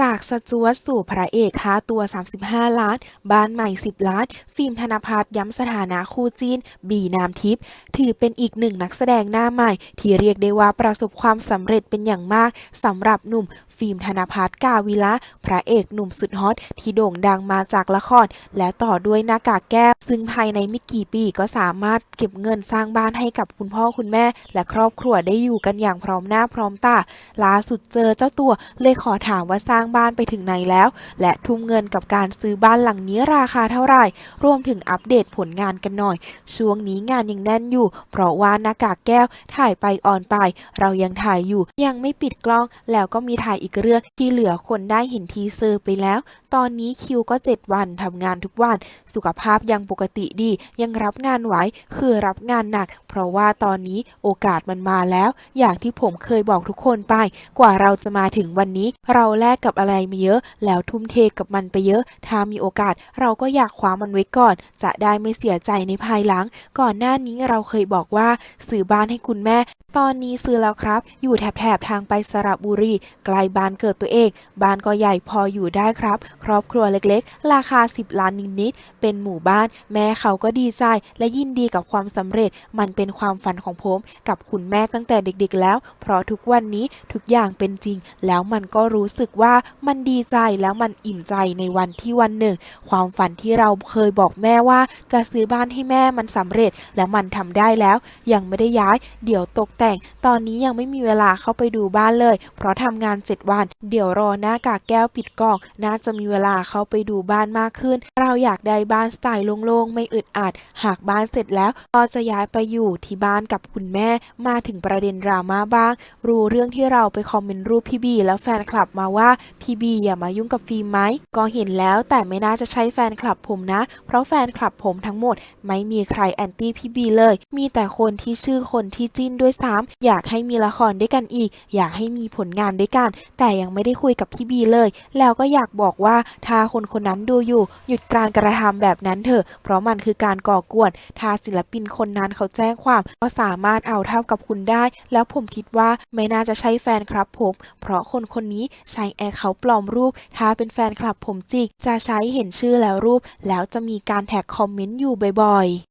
จากสจวตสู่พระเอกค่าตัว 35 ล้าน บ้านใหม่ 10 ล้าน ฟิล์มธนภัทรย้ำสถานะคู่จีน บีนามทิพย์ถือเป็นอีกหนึ่งนักแสดงหน้าใหม่ ที่เรียกได้ว่าประสบความสำเร็จเป็นอย่างมากสำหรับหนุ่ม ฟิล์มธนภัทรกาวิละ พระเอกหนุ่มสุดฮอต ที่โด่งดังมาจากละคร และต่อด้วยหน้ากากแก้ว ซึ่งภายในไม่กี่ปีก็สามารถเก็บเงินสร้างบ้านให้กับคุณพ่อคุณแม่ และครอบครัวได้อยู่กันอย่างพร้อมหน้าพร้อมตาล่าสุดเจอเจ้าตัวเลยขอถามว่าสร้างบ้านไปถึงไหนแล้ว และทุ่มเงินกับการซื้อบ้านหลังนี้ราคาเท่าไหร่ รวมถึงอัปเดตผลงานกันหน่อย ช่วงนี้งานยังแน่นอยู่ เพราะว่าหน้ากากแก้วถ่ายไปออนไป เรายังถ่ายอยู่ ยังไม่ปิดกล้อง แล้วก็มีถ่ายอีกเรื่องที่เหลือคนได้เห็นทีเซอร์ไปแล้ว ตอนนี้คิวก็ 7 วันทำงานทุกวัน สุขภาพยังปกติดี ยังรับงานไหวคือรับงานหนัก เพราะว่าตอนนี้โอกาสมันมาแล้ว อย่างที่ผมเคยบอกทุกคนไป กว่าเราจะมาถึงวันนี้ เราแลกกับอะไรมาเยอะ แล้วทุ่มเทกับมันไปเยอะ ถ้ามีโอกาสเราก็อยากคว้ามันไว้ก่อน จะได้ไม่เสียใจในภายหลัง ก่อนหน้านี้เราเคยบอกว่าซื้อบ้านให้คุณแม่ ตอนนี้ซื้อแล้วครับ อยู่แถบๆทางไปสระบุรีไกลบ้านเกิดตัวเอง บ้านก็ใหญ่พออยู่ได้ครับ ครอบครัวเล็กๆ ราคา 10 ล้านนิดๆเป็นหมู่บ้าน แม่เขาก็ดีใจและยินดีกับความสำเร็จ มันเป็นความฝันของผมกับคุณแม่ตั้งแต่เด็กๆแล้ว เพราะทุกวันนี้ทุกอย่างเป็นจริง แล้วมันก็รู้สึกว่ามันดีใจแล้วมันอิ่มใจในวันที่วันหนึ่ง ความฝันที่เราเคยบอกแม่ว่า จะซื้อบ้านให้แม่มันสำเร็จแล้วมันทำได้แล้ว ยังไม่ได้ย้าย เดี๋ยวตกแต่ง ตอนนี้ยังไม่มีเวลาเข้าไปดูบ้านเลย เพราะทำงาน7วัน เดี๋ยวรอหน้ากากแก้วปิดกล้องน่าจะมีเวลาเข้าไปดูบ้านมากขึ้น เราอยากได้บ้านสไตล์โล่งๆไม่อึดอัด หากบ้านเสร็จแล้วก็จะย้ายไปอยู่ที่บ้านกับคุณแม่มาถึงประเด็นดราม่าบ้าง รู้เรื่องที่เราไปคอมเมนต์รูปพี่บีแล้วแฟนคลับมาว่าพี่บีอย่ามายุ่งกับฟิล์มไหมก็เห็นแล้วแต่ไม่น่าจะใช่แฟนคลับผมนะ เพราะแฟนคลับผมทั้งหมด ไม่มีใครแอนตี้พี่บีเลย มีแต่คนที่ชื่อคนที่จิ้นด้วยซ้ำอยากให้มีละครด้วยกันอีก อยากให้มีผลงานด้วยกัน แต่ยังไม่ได้คุยกับพี่บีเลย แล้วก็อยากบอกว่าถ้าคนคนนั้นดูอยู่ หยุดการกระทำแบบนั้นเถอะ เพราะมันคือการก่อกวน ถ้าศิลปินคนนั้นเขาแจ้งความ ก็สามารถเอาเท่ากับคุณได้ แล้วผมคิดว่าไม่น่าจะใช่แฟนครับผม เพราะคนคนนี้ใช้แอคเขาปลอมรูป ถ้าเป็นแฟนคลับผมจิก จะใช้เห็นชื่อแล้วรูป แล้วจะมีการแท็กคอมเมนต์อยู่บ่อยๆ